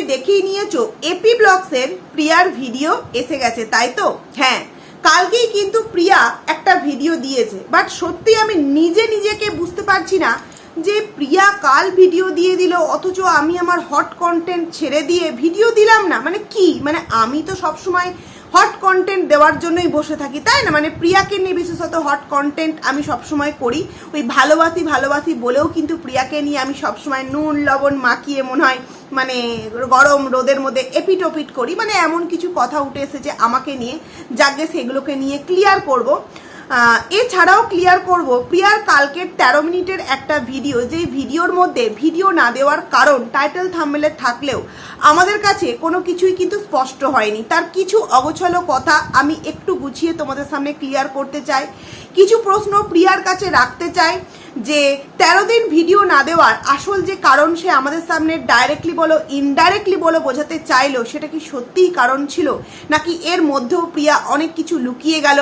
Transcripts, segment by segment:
নিশ্চয়ই দেখেই নিয়েছো। এপি ব্লগসের প্রিয়ার ভিডিও এসে গেছে, তাই তো? হ্যাঁ কালকেই কিন্তু প্রিয়া একটা ভিডিও দিয়েছে। বাট সত্যি আমি নিজে নিজেকে বুঝতে পারছি না যে প্রিয়া কাল ভিডিও দিয়ে দিল, অথচ আমি আমার হট কন্টেন্ট ছেড়ে দিয়ে ভিডিও দিলাম না। মানে কি? মানে আমি তো সবসময় হট কন্টেন্ট দেওয়ার জন্যই বসে থাকি, তাই না? মানে প্রিয়াকে নিয়ে বিশেষত হট কন্টেন্ট আমি সবসময় করি। ওই ভালোবাসি ভালোবাসি বলেও কিন্তু প্রিয়াকে নিয়ে আমি সবসময় নুন, লবণ মাখিয়ে মনে হয় মানে গরম রোদের মধ্যে এপিট ওপিট করি মানে এমন কিছু কথা উঠে এসেছে আমাকে নিয়ে, যাকে সেগুলোকে নিয়ে ক্লিয়ার করব। এছাড়াও ক্লিয়ার করব, প্রিয়ার কালকের তেরো মিনিটের একটা ভিডিও যে ভিডিওর মধ্যে ভিডিও না দেওয়ার কারণ টাইটেল থাম্বেলে থাকলেও আমাদের কাছে কোনো কিছুই কিন্তু স্পষ্ট হয়নি। তার কিছু অগোছালো কথা আমি একটু গুছিয়ে তোমাদের সামনে ক্লিয়ার করতে চাই। কিছু প্রশ্ন প্রিয়ার কাছে রাখতে চাই, যে তেরো দিন ভিডিও না দেওয়ার আসল যে কারণ সে আমাদের সামনে ডাইরেক্টলি বলো ইনডাইরেক্টলি বলো বোঝাতে চাইলো, সেটা কি সত্যিই কারণ ছিল? নাকি এর মধ্যেও প্রিয়া অনেক কিছু লুকিয়ে গেল?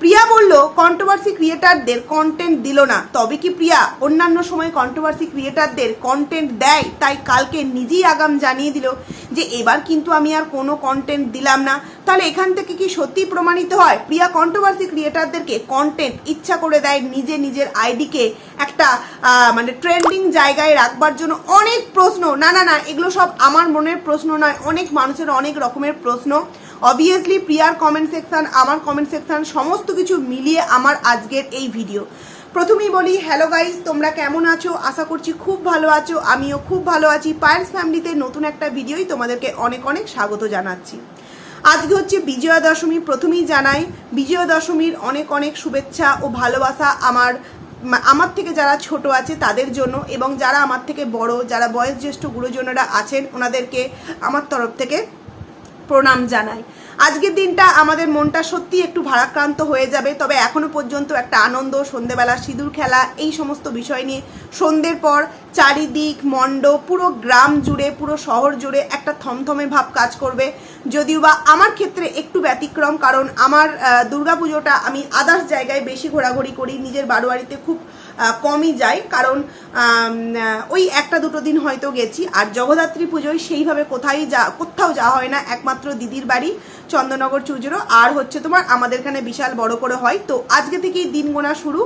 প্রিয়া বলল কন্ট্রোভার্সি ক্রিয়েটারদের কন্টেন্ট দিল না। তবে কি প্রিয়া, অন্যান্য সময় কন্ট্রোভার্সি ক্রিয়েটারদের কন্টেন্ট দেয়, তাই কালকে নিজেই আগাম জানিয়ে দিল যে, এবার কিন্তু আমি আর কোনো কন্টেন্ট দিলাম না। তাহলে এখান থেকে কি সত্যি প্রমাণিত হয়? প্রিয়া কন্ট্রোভার্সি ক্রিয়েটারদেরকে কন্টেন্ট ইচ্ছা করে দেয় নিজে নিজের আইডিকে একটা মানে ট্রেন্ডিং জায়গায় রাখবার জন্য। অনেক প্রশ্ন, না না না, এগুলো সব আমার মনের প্রশ্ন নয়, অনেক মানুষের অনেক রকমের প্রশ্ন। অবভিয়াসলি প্রিয়ার কমেন্ট সেকশন আমার কমেন্ট সেকশন সমস্ত কিছু মিলিয়ে আমার আজকের এই ভিডিও প্রথমেই বলি হ্যালো গাইস তোমরা কেমন আছো? আশা করছি খুব ভালো আছো, আমিও খুব ভালো আছি। পায়েন্স ফ্যামিলিতে নতুন একটা ভিডিওই তোমাদেরকে অনেক অনেক স্বাগত জানাচ্ছি। আজকে হচ্ছে বিজয়া দশমী প্রথমেই জানাই বিজয়া দশমীর অনেক অনেক শুভেচ্ছা ও ভালোবাসা আমার আমার থেকে যারা ছোট আছে তাদের জন্য এবং যারা আমার থেকে বড়, যারা বয়োজ্যেষ্ঠ গুরুজনেরা আছেন, ওনাদেরকে আমার তরফ থেকে প্রণাম জানাই। আজকের দিনটা আমাদের মনটা সত্যি একটু ভারাক্রান্ত হয়ে যাবে, তবে এখনও পর্যন্ত একটা আনন্দ, সন্ধেবেলা সিঁদুর খেলা, এই সমস্ত বিষয় নিয়ে সন্ধ্যের পর চারিদিক মণ্ডপ, পুরো গ্রাম জুড়ে, পুরো শহর জুড়ে একটা থমথমে ভাব কাজ করবে। যদিও বা আমার ক্ষেত্রে একটু ব্যতিক্রম, কারণ আমার দুর্গাপুজোটা আমি আদার্স জায়গায় বেশি ঘোরাঘুরি করি, নিজের বারোয়ারিতে খুব কমই যাই। কারণ ওই একটা দুটো দিন হয়তো গেছি, আর জগদ্ধাত্রী পুজোয় সেইভাবে কোথায় যা, কোথাও যাওয়া হয় না, একমাত্র দিদির বাড়ি, চন্দননগর চুজুরো। আর হচ্ছে তোমার, আমাদের এখানে বিশাল বড় করে হয়। তো আজকে থেকেই দিন গোনা শুরু।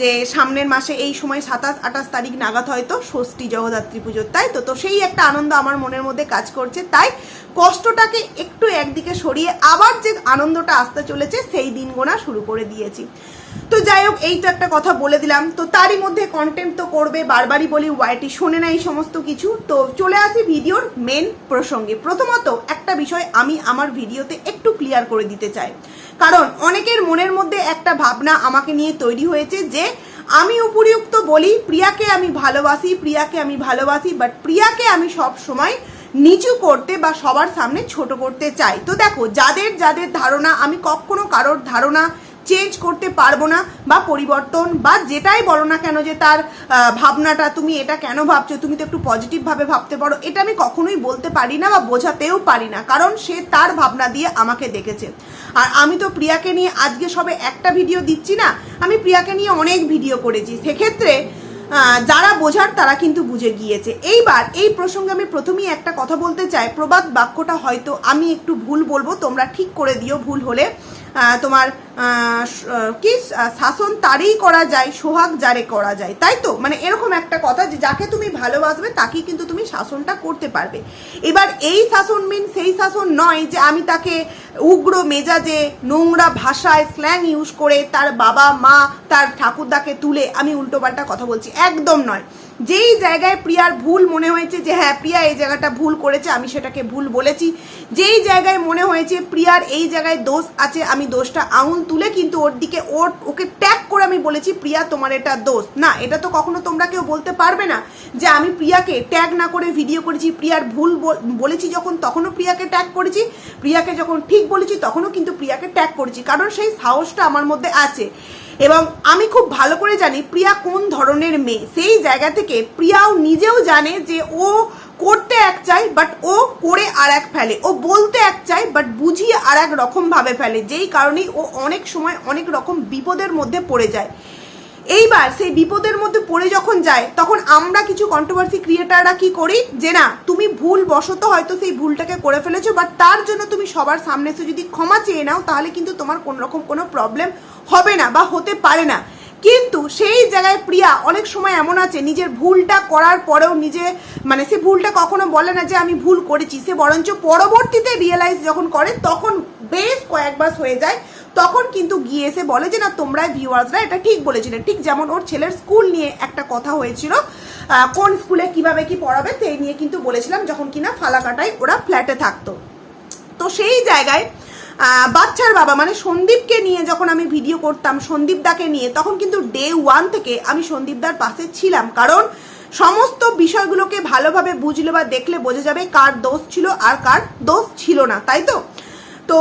যে সামনের মাসে এই সময় সাতাশ, আঠাশ তারিখ নাগাদ হয়তো ষষ্ঠী জগদ্ধাত্রী পুজোর, তাই তো? তো সেই একটা আনন্দ আমার মনের মধ্যে কাজ করছে, তাই কষ্টটাকে একটু একদিকে সরিয়ে আবার যে আনন্দটা আসতে চলেছে সেই দিন গোনা শুরু করে দিয়েছি। তো যাই হোক, এই তো একটা কথা বলে দিলাম। তো তারই মধ্যে কন্টেন্ট তো করবে বারবারই বলি ওয়াইটি শোনে না এই সমস্ত কিছু। তো চলে আসি ভিডিওর মেন প্রসঙ্গে। প্রথমত একটা বিষয় আমি আমার ভিডিওতে একটু ক্লিয়ার করে দিতে চাই। কারণ অনেকের মনের মধ্যে একটা ভাবনা আমাকে নিয়ে তৈরি হয়েছে যে আমি উপরিউক্ত বলি, প্রিয়াকে আমি ভালোবাসি, প্রিয়াকে আমি ভালোবাসি বাট প্রিয়াকে আমি সব সময় নিচু করতে বা সবার সামনে ছোট করতে চাই। তো দেখো, যাদের যাদের ধারণা, আমি কখনো কারোর ধারণা চেঞ্জ করতে পারব না বা পরিবর্তন বা যেটাই বলো না কেন যে তার ভাবনাটা তুমি এটা কেন ভাবছ, তুমি তো একটু পজিটিভভাবে ভাবতে পারো, এটা আমি কখনোই বলতে পারি না বা বোঝাতেও পারি না। কারণ সে তার ভাবনা দিয়ে আমাকে দেখেছে। আর আমি তো প্রিয়াকে নিয়ে আজকে সবে একটা ভিডিও দিচ্ছি না, আমি প্রিয়াকে নিয়ে অনেক ভিডিও করেছি। সেক্ষেত্রে যারা বোঝার তারা কিন্তু বুঝে গিয়েছে। এইবার এই প্রসঙ্গে আমি প্রথমেই একটা কথা বলতে চাই। প্রবাদ বাক্যটা হয়তো আমি একটু ভুল বলব, তোমরা ঠিক করে দিও ভুল হলে। তোমার কি শাসন তারই করা যায়, সোহাগ যারে করা যায়, তাই তো? মানে এরকম একটা কথা যে যাকে তুমি ভালোবাসবে, তাকেই কিন্তু তুমি শাসনটা করতে পারবে। এবার এই শাসন মিন সেই শাসন নয় যে আমি তাকে উগ্র মেজাজে, নোংরা ভাষায় স্ল্যাং ইউজ করে তার বাবা, মা, তার ঠাকুরদাকে তুলে আমি উল্টোপাল্টা কথা বলছি। একদম নয়। যেই জায়গায় প্রিয়ার ভুল মনে হয়েছে যে হ্যাঁ প্রিয়া এই জায়গাটা ভুল করেছে, আমি সেটাকে ভুল বলেছি। যেই জায়গায় মনে হয়েছে প্রিয়ার এই জায়গায় দোষ আছে, আমি দোষটা আঙুল তুলে কিন্তু ওর দিকে ওর, ওকে ট্যাগ করে আমি বলেছি, প্রিয়া, তোমার এটা দোষ। না, এটা তো কখনো তোমরা কেউ বলতে পারবে না যে আমি প্রিয়াকে ট্যাগ না করে ভিডিও করেছি, প্রিয়ার ভুল বল- বলেছি যখন, তখনও প্রিয়াকে ট্যাগ করেছি। প্রিয়াকে যখন ঠিক বলেছি, তখনও কিন্তু প্রিয়াকে ট্যাগ করেছি। কারণ সেই সাহসটা আমার মধ্যে আছে। এবং আমি খুব ভালো করে জানি প্রিয়া কোন ধরনের মেয়ে। সেই জায়গা থেকে প্রিয়াও নিজেও জানে যে ও করতে এক চাই বাট ও করে আর এক ফেলে। ও বলতে এক চাই বাট বুঝিয়ে আর এক রকমভাবে ফেলে, যেই কারণেই ও অনেক সময় অনেক রকম বিপদের মধ্যে পড়ে যায়। এইবার সেই বিপদের মধ্যে পড়ে যখন যায়, তখন আমরা কিছু কন্ট্রোভার্সি ক্রিয়েটাররা কি করি? যে না, তুমি ভুল বশত হয়তো সেই ভুলটাকে করে ফেলেছো বাট তার জন্য তুমি সবার সামনে এসে যদি ক্ষমা চেয়ে নাও, তাহলে কিন্তু তোমার কোনো রকম কোনো প্রবলেম হবে না বা হতে পারে না। কিন্তু সেই জায়গায় প্রিয়া অনেক সময় এমন আছে, নিজের ভুলটা করার পরেও নিজে মানে সে ভুলটা কখনো বলে না যে আমি ভুল করেছি, সে বরঞ্চ পরবর্তীতে রিয়েলাইজ যখন করে, তখন বেশ কয়েকবার হয়ে যায়। তখন কিন্তু গিয়ে এসে বলে যে, না তোমরা ভিউয়ার্সরা এটা ঠিক বলেছিলে। ঠিক যেমন ওর ছেলের স্কুল নিয়ে একটা কথা হয়েছিল কোন স্কুলে কীভাবে কি পড়াবে সেই নিয়ে কিন্তু বলেছিলাম যখন কিনা ফালাকাটায় ওরা ফ্ল্যাটে থাকতো। তো সেই জায়গায় বাচ্চার বাবা মানে সন্দীপকে নিয়ে যখন আমি ভিডিও করতাম সন্দীপদাকে নিয়ে, তখন কিন্তু ডে ওয়ান থেকে আমি সন্দীপদার পাশে ছিলাম। কারণ সমস্ত বিষয়গুলোকে ভালোভাবে বুঝলে বা দেখলে বোঝা যাবে কার দোষ ছিল আর কার দোষ ছিল না, তাই তো? তো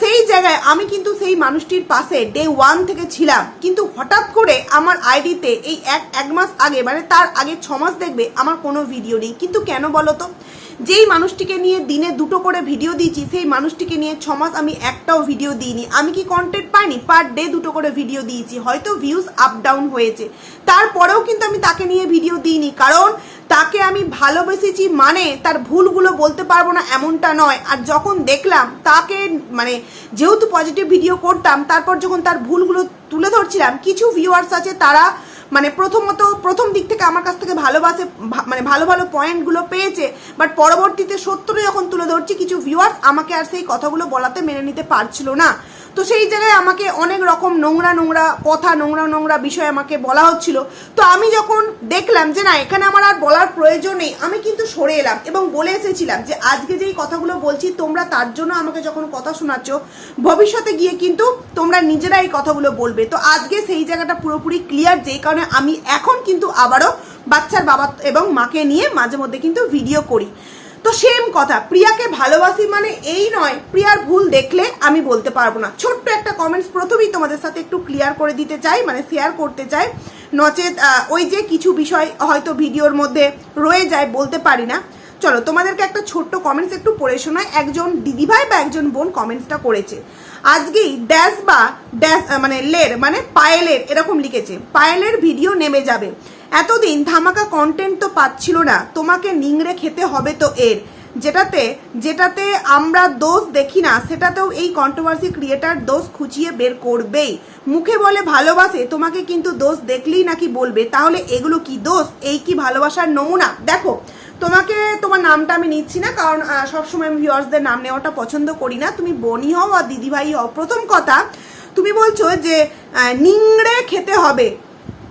সেই জায়গায় আমি কিন্তু সেই মানুষটির পাশে ডে ওয়ান থেকে ছিলাম। কিন্তু হঠাৎ করে আমার আইডিতে এই এক এক মাস আগে মানে তার আগে ছ মাস দেখবে, আমার কোনো ভিডিও নেই। কিন্তু কেন বলো তো? যেই মানুষটিকে নিয়ে দিনে দুটো করে ভিডিও দিয়েছি, সেই মানুষটিকে নিয়ে ছ মাস আমি একটাও ভিডিও দিইনি। আমি কি কন্টেন্ট পাইনি? পার ডে দুটো করে ভিডিও দিয়েছি। হয়তো ভিউজ আপ ডাউন হয়েছে। তারপরেও কিন্তু আমি তাকে নিয়ে ভিডিও দিইনি। কারণ তাকে আমি ভালোবেসেছি মানে তার ভুলগুলো বলতে পারব না এমনটা নয়। আর যখন দেখলাম তাকে মানে যেহেতু পজিটিভ ভিডিও করতাম, তারপর যখন তার ভুলগুলো তুলে ধরছিলাম, কিছু ভিউয়ার্স আছে তারা মানে প্রথমত প্রথম দিক থেকে আমার কাছ থেকে ভালোবাসে মানে ভালো ভালো পয়েন্টগুলো পেয়েছে বাট পরবর্তীতে সত্যটা যখন তুলে ধরছি, কিছু ভিউয়ার্স আমাকে আর সেই কথাগুলো বলাতে মেনে নিতে পারছিল না। তো সেই জায়গায় আমাকে অনেক রকম নোংরা নোংরা কথা, নোংরা নোংরা বিষয় আমাকে বলা হচ্ছিল। তো আমি যখন দেখলাম যে না, এখানে আমার আর বলার প্রয়োজন নেই, আমি কিন্তু সরে এলাম এবং বলে এসেছিলাম যে আজকে যেই কথাগুলো বলছি, তোমরা তার জন্য আমাকে যখন কথা শোনাচ্ছ, ভবিষ্যতে গিয়ে কিন্তু তোমরা নিজেরা এই কথাগুলো বলবে। তো আজকে সেই জায়গাটা পুরোপুরি ক্লিয়ার যেই কারণে আমি এখন কিন্তু আবারও বাচ্চার বাবা এবং মাকে নিয়ে মাঝে মধ্যে কিন্তু ভিডিও করি। তো সেম কথা। প্রিয়াকে ভালোবাসি মানে এই নয়, প্রিয়ার ভুল দেখলে আমি বলতে পারব না। ছোট্ট একটা কমেন্টস প্রথমেই তোমাদের সাথে একটু ক্লিয়ার করে দিতে চাই মানে শেয়ার করতে চাই। নচেত ওই যে কিছু বিষয় হয়তো ভিডিওর মধ্যে রয়ে যায়, বলতে পারি না। চলো, তোমাদেরকে একটা ছোট্ট কমেন্টস একটু পড়ে শোনায় একজন দিদিভাই বা একজন বোন কমেন্টসটা করেছে। আজকেই ড্যাশ বা ড্যাশ মানে লের মানে পায়েলের, এরকম লিখেছে। পায়েলের ভিডিও নেমে যাবে। এতদিন ধামাকা কন্টেন্ট তো পাচ্ছিল না, তোমাকে নিংড়ে খেতে হবে তো এর। যেটাতে যেটাতে আমরা দোষ দেখি না, সেটাতেও এই কন্ট্রোভার্সি ক্রিয়েটার দোষ খুঁচিয়ে বের করবেই। মুখে বলে ভালোবাসে, তোমাকে কিন্তু দোষ দেখলেই নাকি বলবে। তাহলে এগুলো কি দোষ? এই কি ভালোবাসার নমুনা? দেখো, তোমাকে, তোমার নামটা আমি নিচ্ছি না, কারণ সবসময় আমি ভিউয়ার্সদের নাম নেওয়াটা পছন্দ করি না। তুমি বনি হও আর দিদিভাই হও। প্রথম কথা, তুমি বলছো যে নিংড়ে খেতে হবে।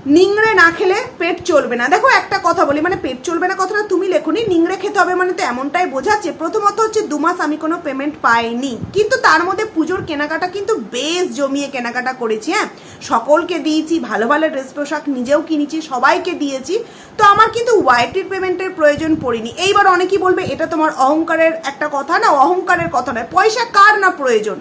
নিংড়ে না খেলে পেট চলবে না। দেখো একটা কথা বলি মানে পেট চলবে না কথাটা তুমি লেখনি, নিংড়ে খেতে হবে মানে তো এমনটাই বোঝাচ্ছে। প্রথমত হচ্ছে দু মাস আমি কোনো পেমেন্ট পাইনি। কিন্তু তার মধ্যে পুজোর কেনাকাটা কিন্তু বেশ জমিয়ে কেনাকাটা করেছি হ্যাঁ? সকলকে দিয়েছি, ভালো ভালো ড্রেস পোশাক নিজেও কিনেছি, সবাইকে দিয়েছি। তো আমার কিন্তু ওয়াইটির পেমেন্টের প্রয়োজন পড়েনি। এইবার অনেকেই বলবে, এটা তোমার অহংকারের একটা কথা না, অহংকারের কথা নয়। পয়সা কার না প্রয়োজন?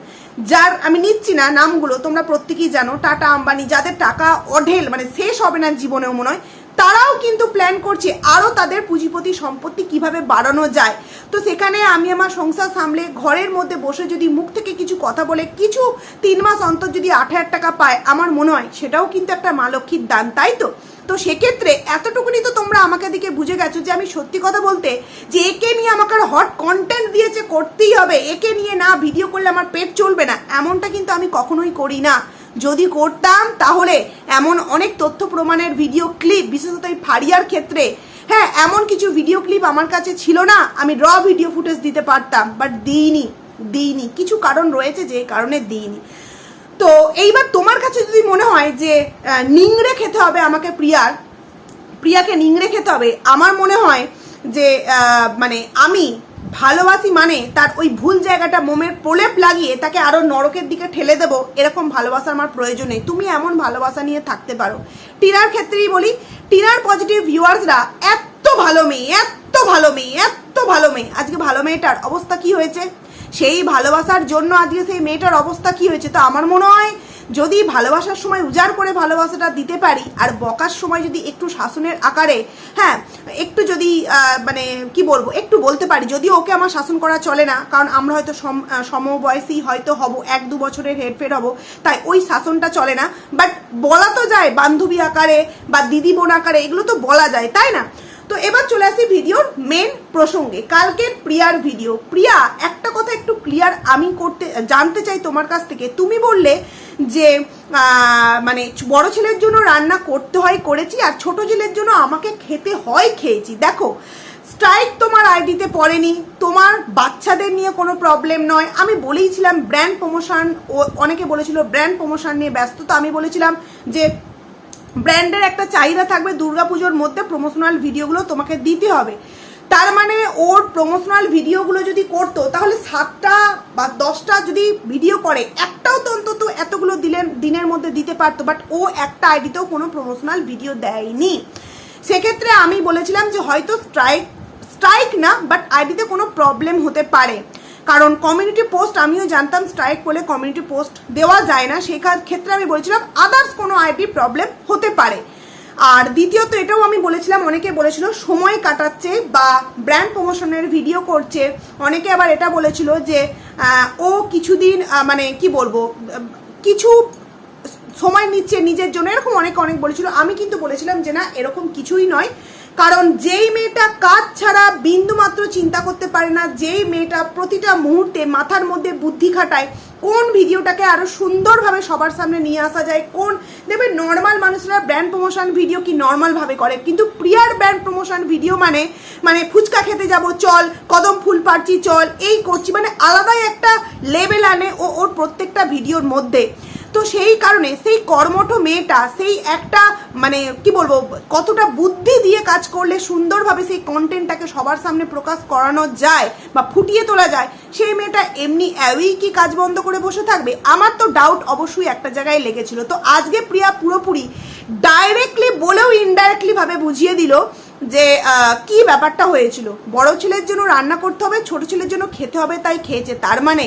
যার, আমি নিচ্ছি না নামগুলো, তোমরা প্রত্যেকেই জানো, টাটা, আম্বানি, যাদের টাকা অঢেল মানে শেষ হবে না জীবনেও মনে হয়, তারাও কিন্তু প্ল্যান করছে আরও তাদের পুঁজিপতি সম্পত্তি কীভাবে বাড়ানো যায়। তো সেখানে আমি আমার সংসার সামলে ঘরের মধ্যে বসে যদি মুখ থেকে কিছু কথা বলে, কিছু তিন মাস অন্তর যদি আট হাজার টাকা পায়, আমার মনে হয় সেটাও কিন্তু একটা মা লক্ষ্মীর দান, তাই তো? তো সেক্ষেত্রে এতটুকুনি তো তোমরা আমাকে দিকে বুঝে গেছো যে আমি সত্যি কথা বলতে যে একে নিয়ে আমাকে হট কন্টেন্ট দিয়েছে করতেই হবে, একে নিয়ে না ভিডিও করলে আমার পেট চলবে না, এমনটা কিন্তু আমি কখনোই করি না। যদি করতাম তাহলে এমন অনেক তথ্য প্রমাণের ভিডিও ক্লিপ বিশেষত এই ফারিয়ার ক্ষেত্রে হ্যাঁ এমন কিছু ভিডিও ক্লিপ আমার কাছে ছিল না, আমি র ভিডিও ফুটেজ দিতে পারতাম বাট দিইনি দিইনি। কিছু কারণ রয়েছে যে কারণে দিইনি। তো এইবার তোমার কাছে যদি মনে হয় যে নিংড়ে খেতে হবে আমাকে প্রিয়ার, প্রিয়াকে নিংড়ে খেতে হবে, আমার মনে হয় যে মানে আমি ভালোবাসি মানে তার ওই ভুল জায়গাটা মোমের প্রলেপ লাগিয়ে তাকে আরও নরকের দিকে ঠেলে দেবো, এরকম ভালোবাসা আমার প্রয়োজন নেই। তুমি এমন ভালোবাসা নিয়ে থাকতে পারো। টিনার ক্ষেত্রেই বলি, টিনার পজিটিভ ভিউয়ার্সরা এত ভালো মেয়ে এত ভালো মেয়ে এত ভালো মেয়ে। আজকে ভালো মেয়েটার অবস্থা কি হয়েছে? সেই ভালোবাসার জন্য আজকে সেই মেয়েটার অবস্থা কি হয়েছে? তো আমার মনে হয় যদি ভালোবাসার সময় উজাড় করে ভালোবাসাটা দিতে পারি, আর বকার সময় যদি একটু শাসনের আকারে হ্যাঁ একটু যদি মানে কি বলব, একটু বলতে পারি, যদি ওকে আমার শাসন করা চলে না, কারণ আমরা হয়তো সম সমবয়সী, হয়তো হব, এক দু বছরের হেরফের হব, তাই ওই শাসনটা চলে না। বাট বলা তো যায়, বান্ধবী আকারে বা দিদি বোন আকারে, এগুলো তো বলা যায়, তাই না? তো এবার চলে আসি ভিডিওর মেন প্রসঙ্গে। কালকের প্রিয়ার ভিডিও প্রিয়া, একটা কথা একটু ক্লিয়ার আমি করতে, জানতে চাই তোমার কাছ থেকে। তুমি বললে যে মানে বড় ছেলের জন্য রান্না করতে হয়, করেছি, আর ছোট ছেলের জন্য আমাকে খেতে হয়, খেয়েছি। দেখো স্ট্রাইক তোমার আইডিতে পড়েনি। তোমার বাচ্চাদের নিয়ে কোনো প্রবলেম নয়। আমি বলেইছিলাম ব্র্যান্ড প্রমোশন ও অনেকে বলেছিল ব্র্যান্ড প্রমোশন নিয়ে ব্যস্ত তো আমি বলেছিলাম যে ব্র্যান্ডের একটা চাহিদা থাকবে দুর্গাপুজোর মধ্যে প্রমোশনাল ভিডিওগুলো তোমাকে দিতে হবে। তার মানে ওর প্রমোশনাল ভিডিওগুলো যদি করতো, তাহলে সাতটা বা দশটা যদি ভিডিও করে, একটাও তো অন্তত এতগুলো দিলেন, দিনের মধ্যে দিতে পারতো বাট ও একটা আইডিতেও কোনো প্রমোশনাল ভিডিও দেয়নি। সেক্ষেত্রে আমি বলেছিলাম যে হয়তো স্ট্রাইক স্ট্রাইক না বাট আইডিতে কোনো প্রবলেম হতে পারে। কারণ কমিউনিটি পোস্ট আমিও জানতাম স্ট্রাইক করলে কমিউনিটি পোস্ট দেওয়া যায় না। সেই ক্ষেত্রে আমি বলেছিলাম আদার্স কোনো আইডি প্রবলেম হতে পারে। আর দ্বিতীয়ত, এটাও আমি বলেছিলাম, অনেকে বলেছিল, সময় কাটাচ্ছে বা ব্র্যান্ড প্রমোশনের ভিডিও করছে। অনেকে আবার এটা বলেছিল যে ও কিছুদিন মানে কি বলব, কিছু সময় নিচ্ছে নিজের জন্য। এরকম অনেক অনেক বলেছিল। আমি কিন্তু বলেছিলাম যে না, এরকম কিছুই নয়। কারণ যেই মেয়েটা কাজ ছাড়া বিন্দু মাত্র চিন্তা করতে পারে না যেই মেয়েটা প্রতিটা মুহূর্তে মাথার মধ্যে বুদ্ধি খাটায় কোন ভিডিওটাকে আরও সুন্দরভাবে সবার সামনে নিয়ে আসা যায়, কোন দেখবে নর্মাল মানুষরা ব্র্যান্ড প্রমোশন ভিডিও কি নর্মাল ভাবে করে? কিন্তু প্রিয়ার ব্র্যান্ড প্রমোশন ভিডিও মানে মানে ফুচকা খেতে যাব, চল, কদম ফুল পারছি চল, এই করছি মানে আলাদাই একটা লেভেল আনে ও ওর প্রত্যেকটা ভিডিওর মধ্যে। তো সেই কারণে, সেই কর্মঠ মেয়েটা, সেই একটা মানে কি বলব, কতটা বুদ্ধি দিয়ে কাজ করলে সুন্দরভাবে সেই কন্টেন্টটাকে সবার সামনে প্রকাশ করানো যায় বা ফুটিয়ে তোলা যায়, সেই মেয়েটা এমনি অ্যাওই কি কাজ বন্ধ করে বসে থাকবে? আমার তো ডাউট অবশ্যই একটা জায়গায় লেগেছিল। তো আজকে প্রিয়া পুরোপুরি ডাইরেক্টলি বলেও ইনডাইরেক্টলিভাবে বুঝিয়ে দিল যে কি ব্যাপারটা হয়েছিল। বড় ছেলের জন্য রান্না করতে হবে, ছোট ছেলের জন্য খেতে হবে, তাই খেয়েছে। তার মানে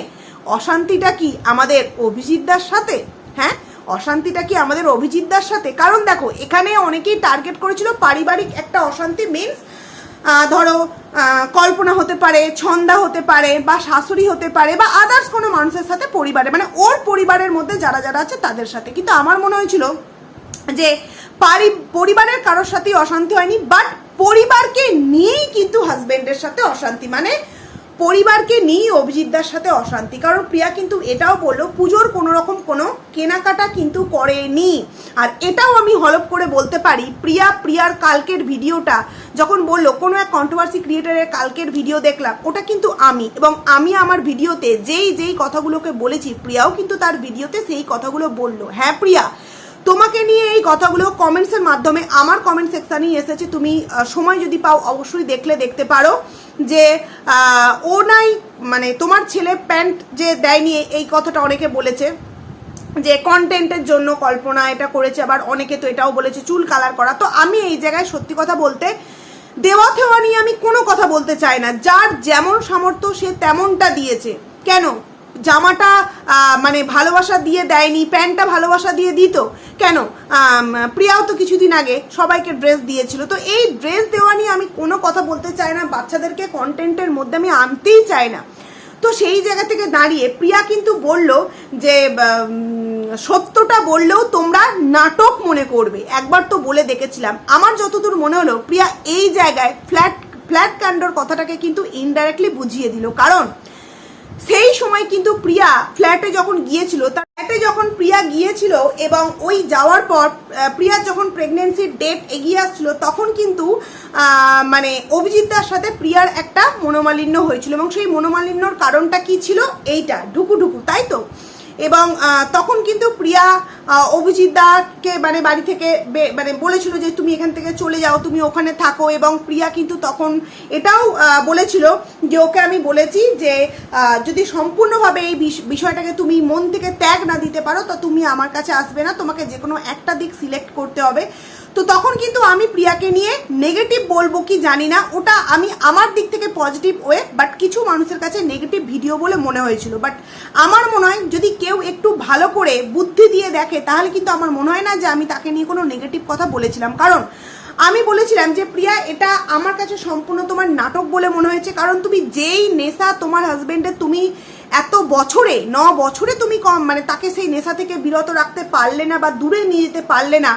অশান্তিটা কি আমাদের অভিজিৎদার সাথে? হ্যাঁ? অশান্তিটা কি আমাদের অভিজিৎদার সাথে? কারণ দেখো, এখানে অনেকেই টার্গেট করেছিল পারিবারিক একটা অশান্তি মিনস ধরো কল্পনা হতে পারে, ছন্দা হতে পারে, বা শাশুড়ি হতে পারে, বা আদার্স কোনো মানুষের সাথে পরিবারে মানে ওর পরিবারের মধ্যে যারা যারা আছে তাদের সাথে। কিন্তু আমার মনে হয়েছিল যে পারি, পরিবারের কারোর সাথেই অশান্তি হয়নি বাট পরিবারকে নিয়েই কিন্তু হাজবেন্ডের সাথে অশান্তি। মানে পরিবারকে নিয়েই অভিজিৎদার সাথে অশান্তি। কারণ প্রিয়া কিন্তু এটাও বলল, পুজোর কোনো রকম কোনো কেনাকাটা কিন্তু করেনি। আর এটাও আমি হলপ করে বলতে পারি, প্রিয়া, প্রিয়ার কালকের ভিডিওটা যখন বলল, কোনো এক কন্ট্রোভার্সি ক্রিয়েটারের কালকের ভিডিও দেখলাম, ওটা কিন্তু আমি। এবং আমি আমার ভিডিওতে যেই যেই কথাগুলোকে বলেছি, প্রিয়াও কিন্তু তার ভিডিওতে সেই কথাগুলো বলল। হ্যাঁ প্রিয়া তোমাকে নিয়ে এই কথাগুলো কমেন্টসের মাধ্যমে আমার কমেন্ট সেকশানেই এসেছে। তুমি সময় যদি পাও, অবশ্যই দেখলে দেখতে পারো যে ও নাই মানে তোমার ছেলে প্যান্ট যে দেয়নি, এই কথাটা অনেকে বলেছে যে কন্টেন্টের জন্য কল্পনা এটা করেছে, আবার অনেকে তো এটাও বলেছে চুল কালার করা। তো আমি এই জায়গায় সত্যি কথা বলতে দেওয়া থেওয়া নিয়ে আমি কোনো কথা বলতে চাই না। যার যেমন সামর্থ্য সে তেমনটা দিয়েছে। কেন? জামাটা মানে ভালোবাসা দিয়ে দেয়নি, প্যান্টটা ভালোবাসা দিয়ে দিত? কেন? প্রিয়াও তো কিছুদিন আগে সবাইকে ড্রেস দিয়েছিল। তো এই ড্রেস দেওয়া নিয়ে আমি কোনো কথা বলতে চাই না, বাচ্চাদেরকে কন্টেন্টের মধ্যে আমি আনতেই চাই না। তো সেই জায়গা থেকে দাঁড়িয়ে প্রিয়া কিন্তু বলল যে সত্যটা বললেও তোমরা নাটক মনে করবে। একবার তো বলে দেখেছিলাম। আমার যতদূর মনে হলো, প্রিয়া এই জায়গায় ফ্ল্যাট ফ্ল্যাট কাণ্ডর কথাটাকে কিন্তু ইনডাইরেক্টলি বুঝিয়ে দিল। কারণ সেই সময় কিন্তু প্রিয়া ফ্ল্যাটে যখন গিয়েছিল, তার ফ্ল্যাটে যখন প্রিয়া গিয়েছিল এবং ওই যাওয়ার পর প্রিয়ার যখন প্রেগনেন্সির ডেট এগিয়ে আসছিল, তখন কিন্তু মানে মানে অভিজিৎদার সাথে প্রিয়ার একটা মনোমালিন্য হয়েছিল। এবং সেই মনোমালিন্যর কারণটা কি ছিল? এইটা, ঢুকু ঢুকু, তাই তো? এবং তখন কিন্তু প্রিয়া অভিজিৎ দাকে মানে বাড়ি থেকে মানে বলেছিল যে তুমি এখান থেকে চলে যাও, তুমি ওখানে থাকো এবং প্রিয়া কিন্তু তখন এটাও বলেছিল যে ওকে আমি বলেছি যে যদি সম্পূর্ণভাবে এই বিষ- বিষয়টাকে তুমি মন থেকে ত্যাগ না দিতে পারো, তো তুমি আমার কাছে আসবে না, তোমাকে যে কোনো একটা দিক সিলেক্ট করতে হবে। তো তখন কিন্তু আমি প্রিয়াকে নিয়ে নেগেটিভ বলব কি জানি না, ওটা আমি আমার দিক থেকে পজিটিভ ওয়ে বাট কিছু মানুষের কাছে নেগেটিভ ভিডিও বলে মনে হয়েছিল। বাট আমার মনে হয় যদি কেউ একটু ভালো করে বুদ্ধি দিয়ে দেখে, তাহলে কিন্তু আমার মনে হয় না যে আমি তাকে নিয়ে কোনো নেগেটিভ কথা বলেছিলাম। কারণ আমি বলেছিলাম যে, প্রিয়া, এটা আমার কাছে সম্পূর্ণ তোমার নাটক বলে মনে হয়েছে। কারণ তুমি যেই নেশা তোমার হাজবেন্ডের তুমি এত বছরে, ন বছরে তুমি কম মানে তাকে সেই নেশা থেকে বিরত রাখতে পারলে না বা দূরে নিয়ে যেতে পারলে না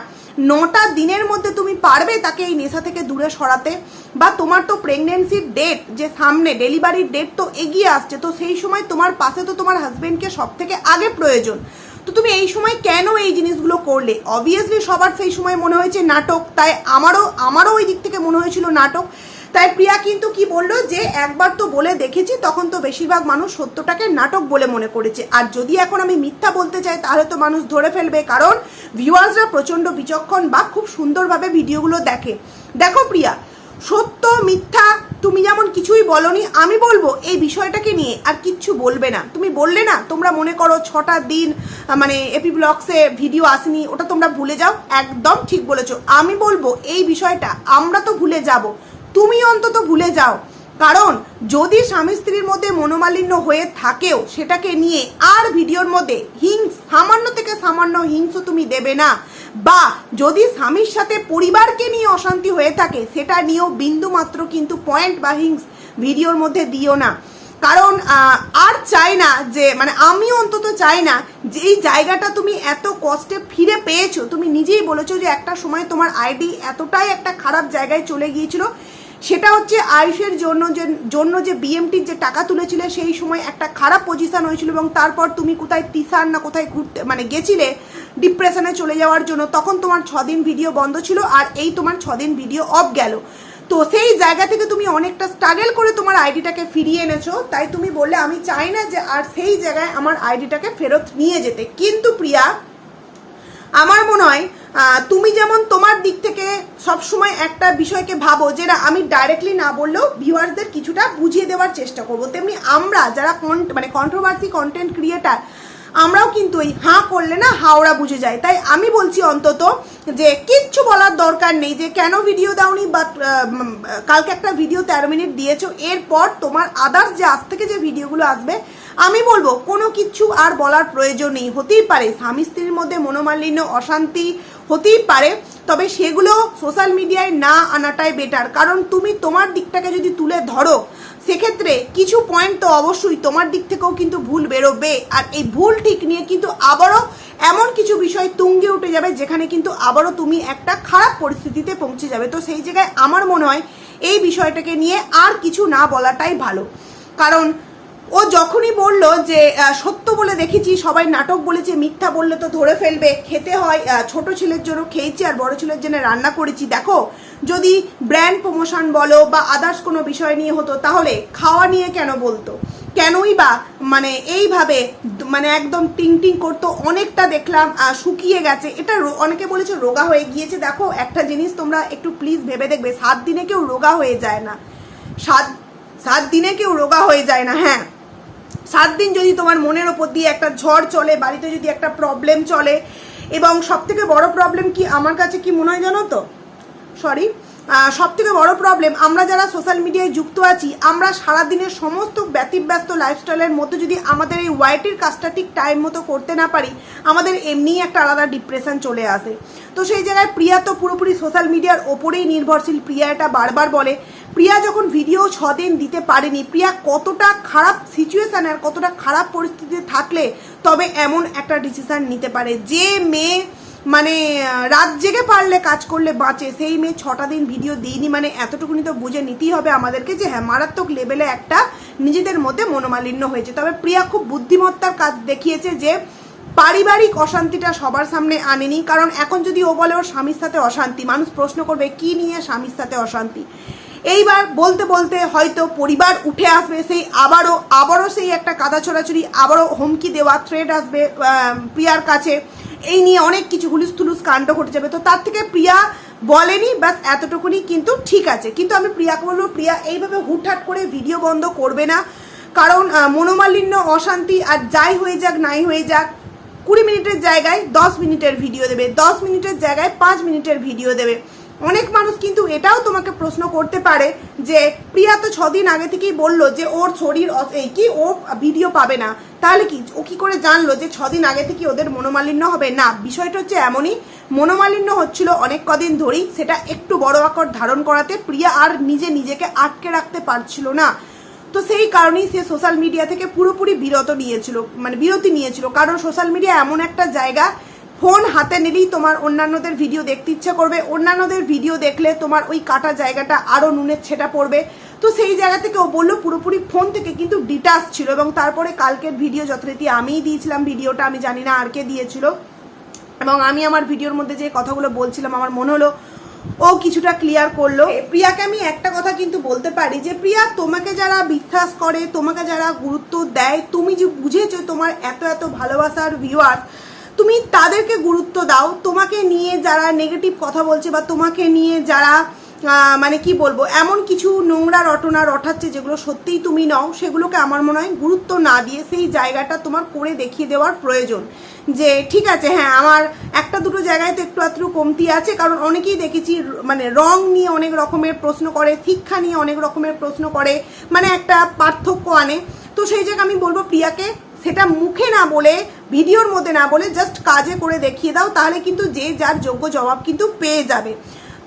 নটা দিনের মধ্যে তুমি পারবে তাকে এই নেশা থেকে দূরে সরাতে। বা তোমার তো প্রেগনেন্সির ডেট যে সামনে ডেলিভারির ডেট তো এগিয়ে আসছে, তো সেই সময় তোমার পাশে তো তোমার হাজবেন্ডকে সব থেকে আগে প্রয়োজন। তো তুমি এই সময় কেন এই জিনিসগুলো করলে? অবভিয়াসলি সবার সেই সময় মনে হয়েছে নাটক, তাই আমারও আমারও ওই দিক থেকে মনে হয়েছিল নাটক। তাই প্রিয়া কিন্তু কি বলল যে, একবার তো বলে দেখেছি, তখন তো বেশিরভাগ মানুষ সত্যটাকে নাটক বলে মনে করেছে। আর যদি এখন আমি মিথ্যা বলতে চাই, তাহলে তো মানুষ ধরে ফেলবে। কারণ ভিউয়ার্সরা প্রচণ্ড বিচক্ষণ বা খুব সুন্দরভাবে ভিডিওগুলো দেখে। দেখো প্রিয়া, সত্য, মিথ্যা, তুমি যেমন কিছুই বলনি, আমি বলব এই বিষয়টাকে নিয়ে আর কিচ্ছু বলবে না। তুমি বললে না, তোমরা মনে করো ছটা দিন মানে এপি ব্লগসে ভিডিও আসেনি, ওটা তোমরা ভুলে যাও। একদম ঠিক বলেছ। আমি বলব এই বিষয়টা, আমরা তো ভুলে যাব। তুমি অন্তত ভুলে যাও। কারণ যদি স্বামী স্ত্রীর মধ্যে মনোমালিন্য হয়ে থাকেও সেটাকে নিয়ে আর ভিডিওর মধ্যে হিংস সামান্য থেকে সামান্য হিংস তুমি দেবে না। বা যদি স্বামীর সাথে পরিবারকে নিয়ে অশান্তি হয়ে থাকে, সেটা নিয়েও বিন্দু মাত্র কিন্তু পয়েন্ট বা হিংস ভিডিওর মধ্যে দিও না। কারণ আর চাই না যে মানে আমিও অন্তত চাই না যে এই জায়গাটা তুমি এত কষ্টে ফিরে পেয়েছ। তুমি নিজেই বলেছ যে একটা সময় তোমার আইডি এতটাই একটা খারাপ জায়গায় চলে গিয়েছিল সেটা হচ্ছে আয়ুষের জন্য যে জন্য যে বিএমটির যে টাকা তুলেছিলে, সেই সময় একটা খারাপ পজিশন হয়েছিল এবং তারপর তুমি কোথায় তিসার না কোথায় ঘুরতে মানে গেছিলে ডিপ্রেশনে চলে যাওয়ার জন্য, তখন তোমার ছদিন ভিডিও বন্ধ ছিল আর এই তোমার ছদিন ভিডিও অফ গেল। তো সেই জায়গা থেকে তুমি অনেকটা স্ট্রাগল করে তোমার আইডিটাকে ফিরিয়ে এনেছো, তাই তুমি বললে, আমি চাই না যে আর সেই জায়গায় আমার আইডিটাকে ফেরত নিয়ে যেতে। কিন্তু প্রিয়া, আমার মনে হয় তুমি যেমন তোমার দিক থেকে সবসময় একটা বিষয়কে ভাবো যেটা আমি ডাইরেক্টলি না বললেও ভিউয়ার্সদের কিছুটা বুঝিয়ে দেওয়ার চেষ্টা করব। তেমনি আমরা যারা কন্ট- মানে কন্ট্রোভার্সি কন্টেন্ট ক্রিয়েটার আমরাও কিন্তু এই হাঁ করলে না হাওড়া বুঝে যায়। তাই আমি বলছি অন্তত যে কিচ্ছু বলার দরকার নেই যে কেন ভিডিও দাওনি বা কালকে একটা ভিডিও তেরো মিনিট দিয়েছ, এরপর তোমার আদার্স যে আজ থেকে যে ভিডিওগুলো আসবে, আমি বলব কোনো কিছু আর বলার প্রয়োজন নেই। হতেই পারে স্বামী স্ত্রীর মধ্যে মনোমালিন্য, অশান্তি হতেই পারে, তবে সেগুলো সোশ্যাল মিডিয়ায় না আনাটাই বেটার কারণ তুমি তোমার দিকটাকে যদি তুলে ধরো, সেক্ষেত্রে কিছু পয়েন্ট তো অবশ্যই তোমার দিক থেকেও কিন্তু ভুল বেরোবে। আর এই ভুল ঠিক নিয়ে কিন্তু আবারও এমন কিছু বিষয় তুঙ্গে উঠে যাবে, যেখানে কিন্তু আবারও তুমি একটা খারাপ পরিস্থিতিতে পৌঁছে যাবে। তো সেই জায়গায় আমার মনে হয় এই বিষয়টাকে নিয়ে আর কিছু না বলাটাই ভালো। কারণ ও যখনই বলল যে সত্য বলে দেখেছি, সবাই নাটক বলেছে, মিথ্যা বললে তো ধরে ফেলবে, খেতে হয় ছোট ছেলের জন্য খেয়েছি আর বড় ছেলের জন্য রান্না করেছি। দেখো, যদি ব্র্যান্ড প্রমোশন বলো বা আদার্স কোনো বিষয় নিয়ে হতো, তাহলে খাওয়া নিয়ে কেন বলতো? কেনই বা? মানে এইভাবে মানে একদম টিং টিং করতো, অনেকটা দেখলাম শুকিয়ে গেছে। এটা অনেকে বলেছে রোগা হয়ে গিয়েছে। দেখো, একটা জিনিস তোমরা একটু প্লিজ ভেবে দেখবে, সাত দিনে কেউ রোগা হয়ে যায় না। সাত সাত দিনে কেউ রোগা হয়ে যায় না হ্যাঁ। সাত দিন যদি তোমার মনের ওপর দিয়ে একটা ঝড় চলে, বাড়িতে যদি একটা প্রবলেম চলে, এবং সব থেকে বড় প্রবলেম কি আমার কাছে কি মনে হয় জানো তো? সরি সব থেকে বড় প্রবলেম আমরা যারা সোশ্যাল মিডিয়ায় যুক্ত আছি, আমরা সারাদিনের সমস্ত ব্যতিব্যস্ত লাইফস্টাইলের মধ্যে যদি আমাদের এই ওয়াইটির কাজটা ঠিক টাইম মতো করতে না পারি, আমাদের এমনিই একটা আলাদা ডিপ্রেশন চলে আসে। তো সেই জায়গায় প্রিয়া তো পুরোপুরি সোশ্যাল মিডিয়ার ওপরেই নির্ভরশীল। প্রিয়া এটা বারবার বলে প্রিয়া যখন ভিডিও ছদিন দিতে পারেনি, প্রিয়া কতটা খারাপ সিচুয়েশান আর কতটা খারাপ পরিস্থিতিতে থাকলে তবে এমন একটা ডিসিশান নিতে পারে। যে মেয়ে মানে রাত জেগে পারলে কাজ করলে বাঁচে, সেই মেয়ে ছটা দিন ভিডিও দিইনি মানে এতটুকুনি তো বুঝে নিতেই হবে আমাদেরকে যে হ্যাঁ মারাত্মক লেভেলে একটা নিজেদের মধ্যে মনোমালিন্য হয়েছে। তবে প্রিয়া খুব বুদ্ধিমত্তার কাজ দেখিয়েছে যে, পারিবারিক অশান্তিটা সবার সামনে আনেনি, কারণ এখন যদি ও বলে ওর স্বামীর সাথে অশান্তি, মানুষ প্রশ্ন করবে, কি নিয়ে স্বামীর সাথে অশান্তি? এইবার বলতে বলতে হয়তো পরিবার উঠে আসবে, সেই আবারও আবারও সেই একটা কাদা ছোড়াছুড়ি, আবারও হুমকি দেওয়া থ্রেড আসবে প্রিয়ার কাছে। এই নিয়ে অনেক কিছু হুলুস থুলুস কাণ্ড ঘটে যাবে। তো তার থেকে প্রিয়া বলেনি, ব্যাস এতটুকুনি কিন্তু ঠিক আছে। কিন্তু আমি প্রিয়াকে বলব, প্রিয়া এইভাবে হুটহাট করে ভিডিও বন্ধ করবে না। কারণ মনোমালিন্য, অশান্তি, আর যাই হয়ে যাক, নাই হয়ে যাক, কুড়ি মিনিটের জায়গায় দশ মিনিটের ভিডিও দেবে, দশ মিনিটের জায়গায় পাঁচ মিনিটের ভিডিও দেবে। অনেক মানুষ কিন্তু এটাও তোমাকে প্রশ্ন করতে পারে যে প্রিয়া তো ছদিন আগে থেকেই বলল যে ওর শরীর এই কি ও ভিডিও পাবে না। তাহলে কি? ও কি করে জানলো যে ছদিন আগে থেকে ওদের মনোমালিন্য হবে? না, বিষয়টা হচ্ছে এমনই। মনোমালিন্য হচ্ছিল অনেক কদিন ধরেই। সেটা একটু বড় আকার ধারণ করাতে প্রিয়া আর নিজে নিজেকে আটকে রাখতে পারছিল না। তো সেই কারণেই সে সোশ্যাল মিডিয়া থেকে পুরোপুরি বিরত নিয়েছিল। মানে বিরতি নিয়েছিল। কারণ সোশ্যাল মিডিয়া এমন একটা জায়গা ফোন হাতে নিলেই তোমার অন্যান্যদের ভিডিও দেখতে ইচ্ছা করবে। অন্যান্যদের ভিডিও দেখলে তোমার ওই কাটা জায়গাটা আরও নুনের ছেটা পড়বে। তো সেই জায়গা থেকে ও বলল, পুরোপুরি ফোন থেকে কিন্তু ডিটাচ ছিল এবং তারপরে কালকের ভিডিও যথারীতি আমিই দিয়েছিলাম। ভিডিওটা আমি জানি না আর কে দিয়েছিল। এবং আমি আমার ভিডিওর মধ্যে যে কথাগুলো বলছিলাম, আমার মনে হলো ও কিছুটা ক্লিয়ার করল। প্রিয়াকে আমি একটা কথা কিন্তু বলতে পারি যে, প্রিয়া, তোমাকে যারা বিশ্বাস করে, তোমাকে যারা গুরুত্ব দেয়, তুমি যে বুঝেছ তোমার এত এত ভালোবাসার ভিউয়ার তুমি তাদেরকে গুরুত্ব দাও। তোমাকে নিয়ে যারা নেগেটিভ কথা বলছে বা তোমাকে নিয়ে যারা মানে কি বলব, এমন কিছু নোংরা রটনা রটাচ্ছে যেগুলো সত্যিই তুমি নাও, সেগুলোকে আমার মনে হয় গুরুত্ব না দিয়ে সেই জায়গাটা তোমার করে দেখিয়ে দেওয়ার প্রয়োজন। যে ঠিক আছে হ্যাঁ আমার একটা দুটো জায়গায় তো একটু আধটু কমতি আছে, কারণ অনেকেই দেখেছি মানে রং নিয়ে অনেক রকমের প্রশ্ন করে, শিক্ষা নিয়ে অনেক রকমের প্রশ্ন করে মানে একটা পার্থক্য আনে। তো সেই জায়গায় আমি বলব প্রিয়াকে সেটা মুখে না বলে ভিডিওর মধ্যে না বলে জাস্ট কাজে করে দেখিয়ে দাও তাহলে কিন্তু যে যার যোগ্য জবাব কিন্তু পেয়ে যাবে।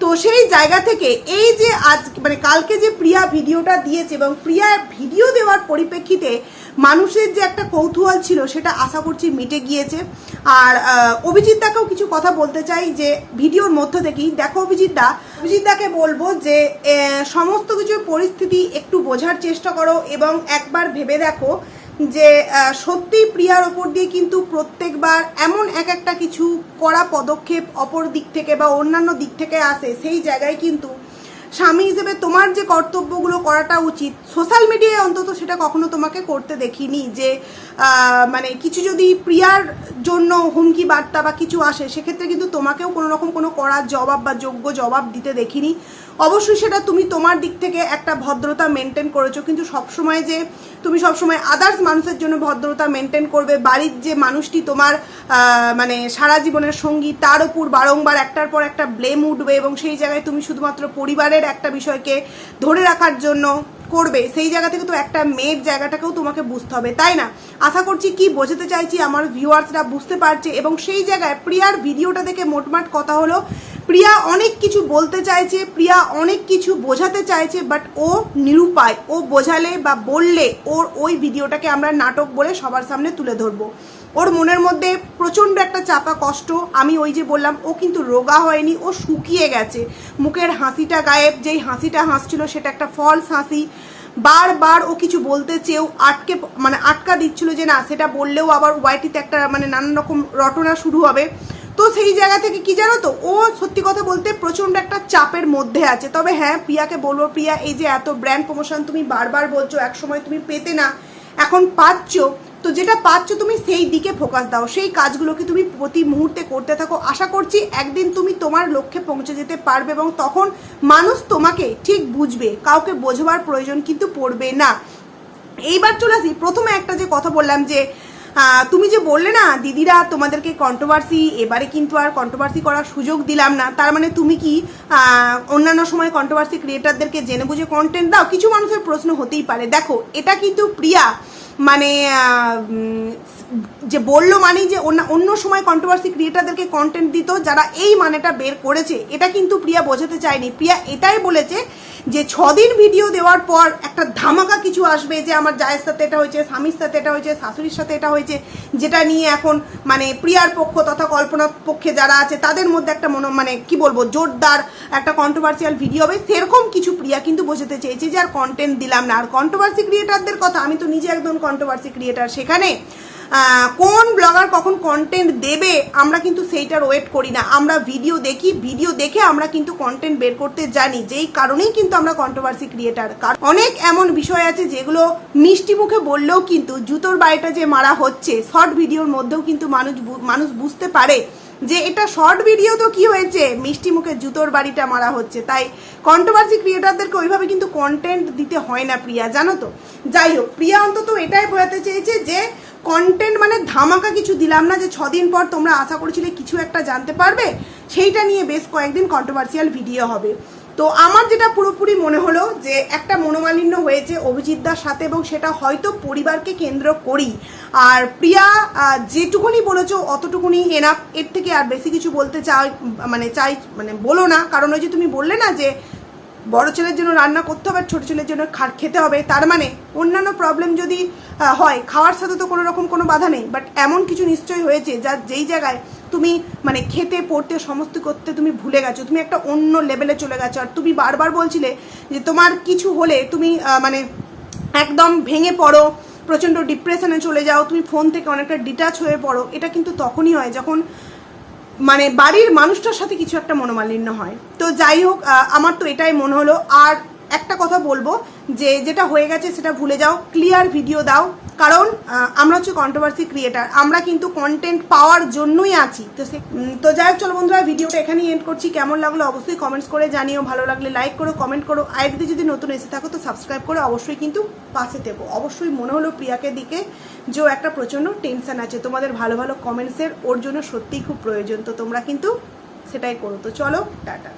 তো সেই জায়গা থেকে এই যে আজ মানে কালকে যে প্রিয়া ভিডিওটা দিয়েছে এবং প্রিয়া ভিডিও দেওয়ার পরিপ্রেক্ষিতে মানুষের যে একটা কৌতূহল ছিল সেটা আশা করছি মিটে গিয়েছে। আর আহ, অভিজিৎ দাকেও কিছু কথা বলতে চাই যে ভিডিওর মধ্য থেকেই। দেখো অভিজিৎ দা অভিজিৎ দাকে বলব যে সমস্ত কিছুর পরিস্থিতি একটু বোঝার চেষ্টা করো এবং একবার ভেবে দেখো যে সত্যিই প্রিয়ার ওপর দিয়ে কিন্তু প্রত্যেকবার এমন এক একটা কিছু করা পদক্ষেপ অপর দিক থেকে বা অন্যান্য দিক থেকে আসে, সেই জায়গায় কিন্তু স্বামী হিসেবে তোমার যে কর্তব্যগুলো করাটা উচিত সোশ্যাল মিডিয়ায় অন্তত সেটা কখনো তোমাকে করতে দেখিনি যে মানে কিছু যদি প্রিয়ার জন্য হুমকি বার্তা বা কিছু আসে, সেক্ষেত্রে কিন্তু তোমাকেও কোনো রকম কোনো করার জবাব বা যোগ্য জবাব দিতে দেখিনি। অবশ্যই সেটা তুমি তোমার দিক থেকে একটা ভদ্রতা মেনটেন করেছ, কিন্তু সবসময় যে তুমি সবসময় আদার্স মানুষের জন্য ভদ্রতা মেনটেন করবে, বাড়ির যে মানুষটি তোমার মানে সারা জীবনের সঙ্গী, তার উপর বারংবার একটার পর একটা ব্লেম উঠবে এবং সেই জায়গায় তুমি শুধুমাত্র পরিবারের একটা বিষয়কে ধরে রাখার জন্য করবে, সেই জায়গা থেকে তো একটা মেয়ের জায়গাটাকেও তোমাকে বুঝতে হবে, তাই না? আশা করছি কি বোঝাতে চাইছি আমার ভিউয়ার্সরা বুঝতে পারছে এবং সেই জায়গায় প্রিয়ার ভিডিওটা দেখে মোটমাট কথা হলো। প্রিয়া অনেক কিছু বলতে চাইছে, প্রিয়া অনেক কিছু বোঝাতে চাইছে বাট ও নিরুপায়। ও বোঝালে বা বললে ওর ওই ভিডিওটাকে আমরা নাটক বলে সবার সামনে তুলে ধরবো। ওর মনের মধ্যে প্রচণ্ড একটা চাপা কষ্ট। আমি ওই যে বললাম, ও কিন্তু রোগা হয়নি, ও শুকিয়ে গেছে। মুখের হাসিটা গায়েব যেই হাসিটা হাসছিল সেটা একটা ফলস হাসি। বারবার ও কিছু বলতে চেয়েও আটকে মানে আটকা দিচ্ছিল যে না, সেটা বললেও আবার ওয়াইটিতে একটা মানে নানান রকম রটনা শুরু হবে। তো সেই জায়গা থেকে কি জানো তো, ও সত্যি কথা বলতে প্রচণ্ড একটা চাপের মধ্যে আছে। তবে হ্যাঁ প্রিয়াকে বলব, প্রিয়া, এই যে এত ব্র্যান্ড প্রমোশন তুমি বারবার বলছো এক সময় তুমি পেতে না। এখন পাচ্ছ তো যেটা পাচ্ছ তুমি সেই দিকে ফোকাস দাও। সেই কাজগুলোকে তুমি প্রতি মুহূর্তে করতে থাকো। আশা করছি একদিন তুমি তোমার লক্ষ্যে পৌঁছে যেতে পারবে এবং তখন মানুষ তোমাকে ঠিক বুঝবে। কাউকে বোঝবার প্রয়োজন কিন্তু পড়বে না। এইবার চলে আসি। প্রথমে একটা যে কথা বললাম যে তুমি যে বললে না, দিদিরা তোমাদেরকে কন্ট্রোভার্সি এবারে কিন্তু আর কন্ট্রোভার্সি করার সুযোগ দিলাম না। তার মানে তুমি কি অন্যান্য সময় কন্ট্রোভার্সি ক্রিয়েটারদেরকে জেনে বুঝে কন্টেন্ট দাও? কিছু মানুষের প্রশ্ন হতেই পারে। দেখো, এটা কিন্তু প্রিয়া। মানে যে বলল মানে যে অন্য সময় কন্ট্রোভার্সি ক্রিয়েটারদেরকে কন্টেন্ট দিত, যারা এই মানেটা বের করেছে। এটা কিন্তু প্রিয়া বোঝাতে চায়নি। প্রিয়া এটাই বলেছে যে ছদিন ভিডিও দেওয়ার পর একটা ধামাকা কিছু আসবে যে আমার জায়ের সাথে এটা হয়েছে, স্বামীর সাথে এটা হয়েছে, শাশুড়ির সাথে এটা হয়েছে, যেটা নিয়ে এখন মানে প্রিয়ার পক্ষ তথা কল্পনার পক্ষে যারা আছে, তাদের মধ্যে একটা মনো মানে কি বলব, জোরদার একটা কন্ট্রোভার্সিয়াল ভিডিও হবে। সেরকম কিছু প্রিয়া কিন্তু বোঝাতে চেয়েছে যে আর কন্টেন্ট দিলাম না। আর কন্ট্রোভার্সি ক্রিয়েটারদের কথা আমি তো নিজে একদম কন্ট্রোভার্সি ক্রিয়েটার সেখানে কোন ব্লগার কখন কন্টেন্ট দেবে, আমরা কিন্তু সেইটার ওয়েট করি না। আমরা ভিডিও দেখি ভিডিও দেখে আমরা কিন্তু কন্টেন্ট বের করতে জানি। যেই কারণেই কিন্তু আমরা কন্ট্রোভার্সি ক্রিয়েটার কারণ অনেক এমন বিষয় আছে যেগুলো মিষ্টি মুখে বললেও কিন্তু জুতোর বাড়িটা যে মারা হচ্ছে শর্ট ভিডিওর মধ্যেও কিন্তু মানুষ মানুষ বুঝতে পারে যে এটা শর্ট ভিডিও তো কি হয়েছে? মিষ্টি মুখে জুতোর বাড়িটা মারা হচ্ছে। তাই কন্ট্রোভার্সি ক্রিয়েটারদেরকে ওইভাবে কিন্তু কন্টেন্ট দিতে হয় না প্রিয়া, জানো তো? যাই হোক, প্রিয়া অন্তত এটাই বোঝাতে চেয়েছে যে কন্টেন্ট মানে ধামাকা কিছু দিলাম না যে ছদিন পর তোমরা আশা করেছিলে কিছু একটা জানতে পারবে। সেইটা নিয়ে বেশ কয়েকদিন কন্ট্রোভার্সিয়াল ভিডিও হবে। তো আমার যেটা পুরোপুরি মনে হলো যে একটা মনোমালিন্য হয়েছে অভিজিৎদার সাথে এবং সেটা হয়তো পরিবারকে কেন্দ্র করি। আর প্রিয়া যেটুকুনি বলেছ অতটুকুনি এনাফ এর থেকে আর বেশি কিছু বলতে চাই মানে চাই মানে বলো না। কারণ ওই যে তুমি বললে না যে বড় ছেলের জন্য রান্না করতে হবে ছোট ছেলের জন্য খেতে হবে। তার মানে অন্যান্য প্রবলেম যদি হয়, খাওয়ার সাথে তো কোনো রকম কোনো বাধা নেই বাট এমন কিছু নিশ্চয়ই হয়েছে যা যেই জায়গায় তুমি মানে খেতে, পড়তে, সমস্ত করতে তুমি ভুলে গেছো, তুমি একটা অন্য লেভেলে চলে গেছো। আর তুমি বারবার বলছিলে যে তোমার কিছু হলে তুমি মানে একদম ভেঙে পড়ো, প্রচণ্ড ডিপ্রেশনে চলে যাও, তুমি ফোন থেকে অনেকটা ডিটাচ হয়ে পড়ো। এটা কিন্তু তখনই হয় যখন মানে বাড়ির মানুষটার সাথে কিছু একটা মনোমালিন্য হয়। তো যাই হোক আমার তো এটাই মনে হলো। আর একটা কথা বলব যে যেটা হয়ে গেছে সেটা ভুলে যাও ক্লিয়ার ভিডিও দাও। কারণ আমরা হচ্ছে কন্ট্রোভার্সি ক্রিয়েটার আমরা কিন্তু কন্টেন্ট পাওয়ার জন্যই আছি। তো সে তো যাই হোক, চলো বন্ধুরা, ভিডিওটা এখানেই এন্ড করছি। কেমন লাগল অবশ্যই কমেন্টস করে জানিও, ভালো লাগলে লাইক করো কমেন্ট করো। আইডিতে যদি নতুন এসে থাকো, তো সাবস্ক্রাইব করে অবশ্যই কিন্তু পাশে দেবো অবশ্যই মনে হলো প্রিয়াকে দিকে যে একটা প্রচণ্ড টেনশন আছে। তোমাদের ভালো ভালো কমেন্টসের ওর জন্য সত্যিই খুব প্রয়োজন। তো তোমরা কিন্তু সেটাই করো। তো চলো, টাটা।